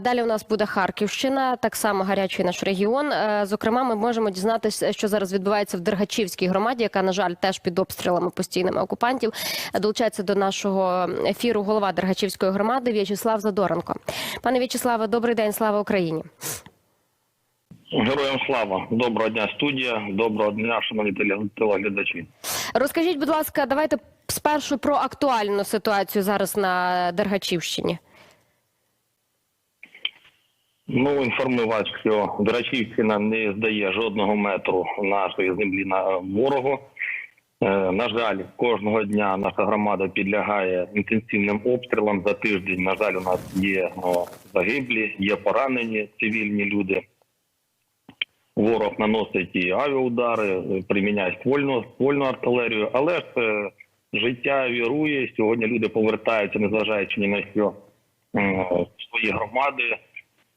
Далі у нас буде Харківщина, так само гарячий наш регіон. Е, Зокрема, ми можемо дізнатися, що зараз відбувається в Дергачівській громаді, яка на жаль теж під обстрілами постійними окупантів. Долучається до нашого ефіру голова Дергачівської громади В'ячеслав Задоренко. Пане В'ячеславе, добрий день, слава Україні. Героям слава, доброго дня, студія, доброго дня, шановні телеглядачі. Розкажіть, будь ласка, давайте спершу про актуальну ситуацію зараз на Дергачівщині. Ну інформую вас, що Дорачівщина не здає жодного метру нашої землі на ворогу. Е, На жаль, кожного дня наша громада підлягає інтенсивним обстрілам. За тиждень, на жаль, у нас є о, загиблі, є поранені цивільні люди. Ворог наносить і авіаудари, приміняє ствольну, ствольну артилерію, але ж е, життя вірує. Сьогодні люди повертаються, незважаючи ні на що в свої громади.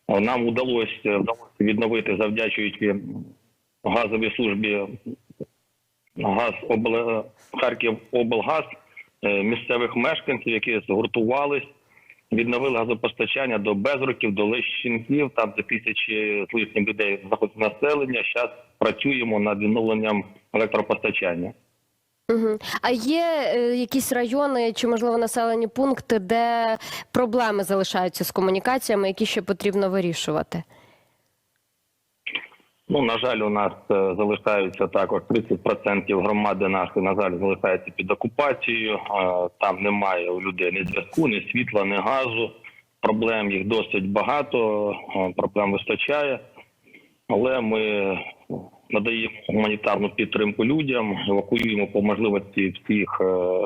Е, Нам вдалося, вдалося відновити, завдячуючи газовій службі газ обл... Харків облгаз е, місцевих мешканців, які згуртувались, відновили газопостачання до Безруків, до Лещенків, там де тисячі з лишнім людей знаходиться населення. Зараз працюємо над відновленням електропостачання. Угу. А є е, якісь райони чи можливо населені пункти, де проблеми залишаються з комунікаціями, які ще потрібно вирішувати? Ну на жаль, у нас е, залишаються також 30% громади нашої, на жаль, залишаються під окупацією. Е, Там немає у людей ні зв'язку, ні світла, ні газу. Проблем їх досить багато, е, проблем вистачає. Але ми надаємо гуманітарну підтримку людям, евакуюємо по можливості всіх, е,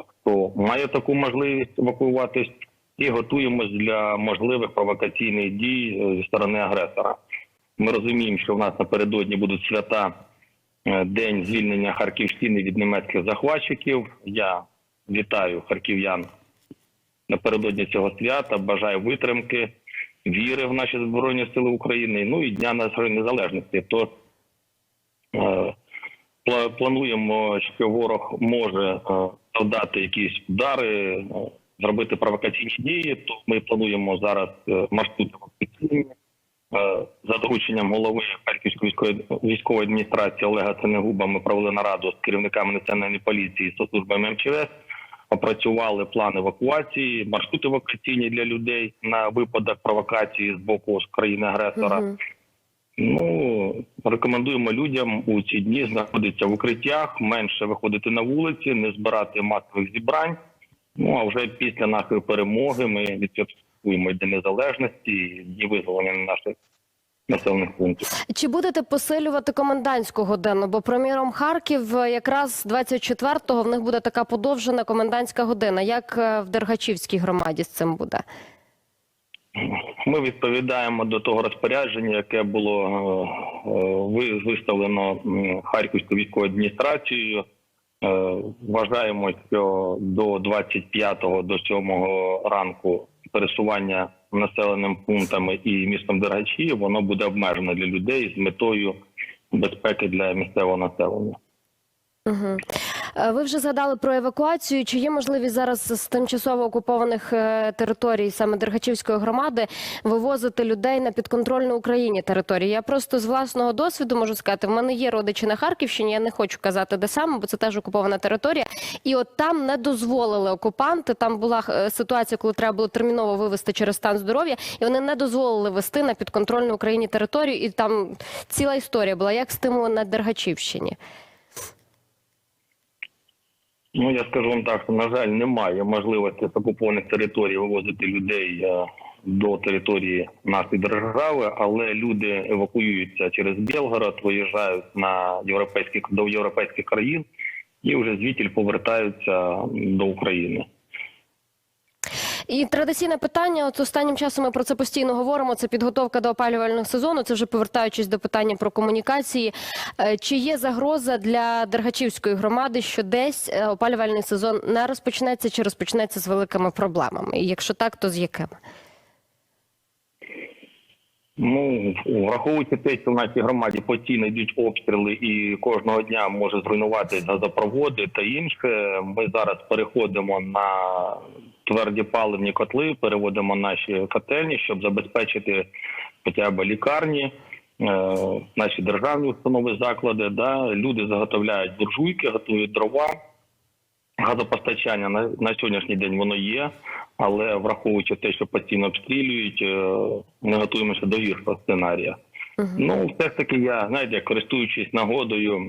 хто має таку можливість евакуюватись, і готуємось для можливих провокаційних дій е, зі сторони агресора. Ми розуміємо, що в нас напередодні будуть свята е, День звільнення Харківщини від німецьких захватчиків. Я вітаю харків'ян напередодні цього свята. Бажаю витримки, віри в наші збройні сили України. Ну і дня нашої незалежності. Пла- плануємо, що ворог може е, завдати якісь удари, е, зробити провокаційні дії. То ми плануємо зараз е, маршрут евакуаційний. Е, За дорученням голови Харківської військової адміністрації Олега Сенегуба ми провели нараду з керівниками національної поліції з службами МЧС. Опрацювали план евакуації, маршрут евакуаційні для людей на випадок провокації з боку країни-агресора. Мгм. Ну рекомендуємо людям у ці дні знаходитися в укриттях, менше виходити на вулиці, не збирати масових зібрань. Ну а вже після нашої перемоги ми відсвяткуємо День незалежності і дні визволення наших населених пунктів. Чи будете посилювати комендантську годину? Бо, приміром, Харків е, якраз 24-го в них буде така подовжена комендантська година. Як е, в Дергачівській громаді з цим буде? Ми відповідаємо до того розпорядження, яке було е, е, ви- виставлено Харківською військовою адміністрацією. Е, Вважаємо, що до 25-го, до 7-го ранку пересування населеним пунктами і містом Дергачі воно буде обмежено для людей з метою безпеки для місцевого населення. Угу. Ви вже згадали про евакуацію. Чи є можливість зараз з тимчасово окупованих е, територій, саме Дергачівської громади, вивозити людей на підконтрольну Україні території? Я просто з власного досвіду можу сказати, в мене є родичі на Харківщині. Я не хочу казати, де саме, бо це теж окупована територія. І от там не дозволили окупанти. Там була е, ситуація, коли треба було терміново вивезти через стан здоров'я, і вони не дозволили вести на підконтрольну Україні територію. І там ціла історія була як з тим на Дергачівщині. Ну я скажу вам так, що на жаль, немає можливості з окупованих територій вивозити людей е, до території нашої держави, але люди евакуюються через Білгород, виїжджають на європейські до європейських країн і вже звідти повертаються до України. І традиційне питання, от останнім часом ми про це постійно говоримо. Це підготовка до опалювального сезону. Це вже повертаючись до питання про комунікації. Е, Чи є загроза для Дергачівської громади, що десь е, опалювальний сезон не розпочнеться чи розпочнеться з великими проблемами? І якщо так, то з якими? Ну враховуючи те, що в нашій громаді постійно йдуть обстріли, і кожного дня може зруйнуватися газопроводи та інше. Ми зараз переходимо на тверді паливні котли, переводимо наші котельні, щоб забезпечити хоча б лікарні, е, наші державні установи, заклади. Да? Люди заготовляють буржуйки, готують дрова. Газопостачання на, на сьогоднішній день воно є, але враховуючи те, що постійно обстрілюють, е, ми готуємося до гіршого сценарія. Ну, все ж таки, я знаєте, користуючись нагодою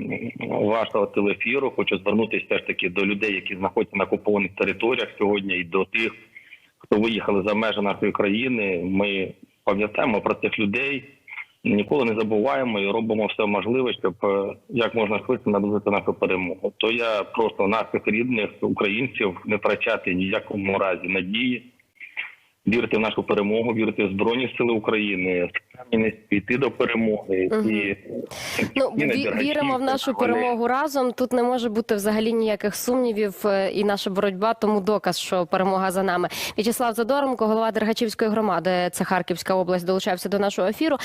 вашого телефіру, хочу звернутися все ж таки до людей, які знаходяться на окупованих територіях сьогодні, і до тих, хто виїхали за межі нашої країни. Ми пам'ятаємо про цих людей, ніколи не забуваємо і робимо все можливе, щоб е, як можна швидше наблизити нашу перемогу. То я просто наших рідних українців не втрачати ні в якому разі надії. Вірити в нашу перемогу, вірити в Збройні Сили України, йти до перемоги. І Ну, віримо в нашу перемогу разом. Тут не може бути взагалі ніяких сумнівів. е, І наша боротьба тому доказ, що перемога за нами. В'ячеслав Задоренко, голова Дергачівської громади, це Харківська область, долучався до нашого ефіру.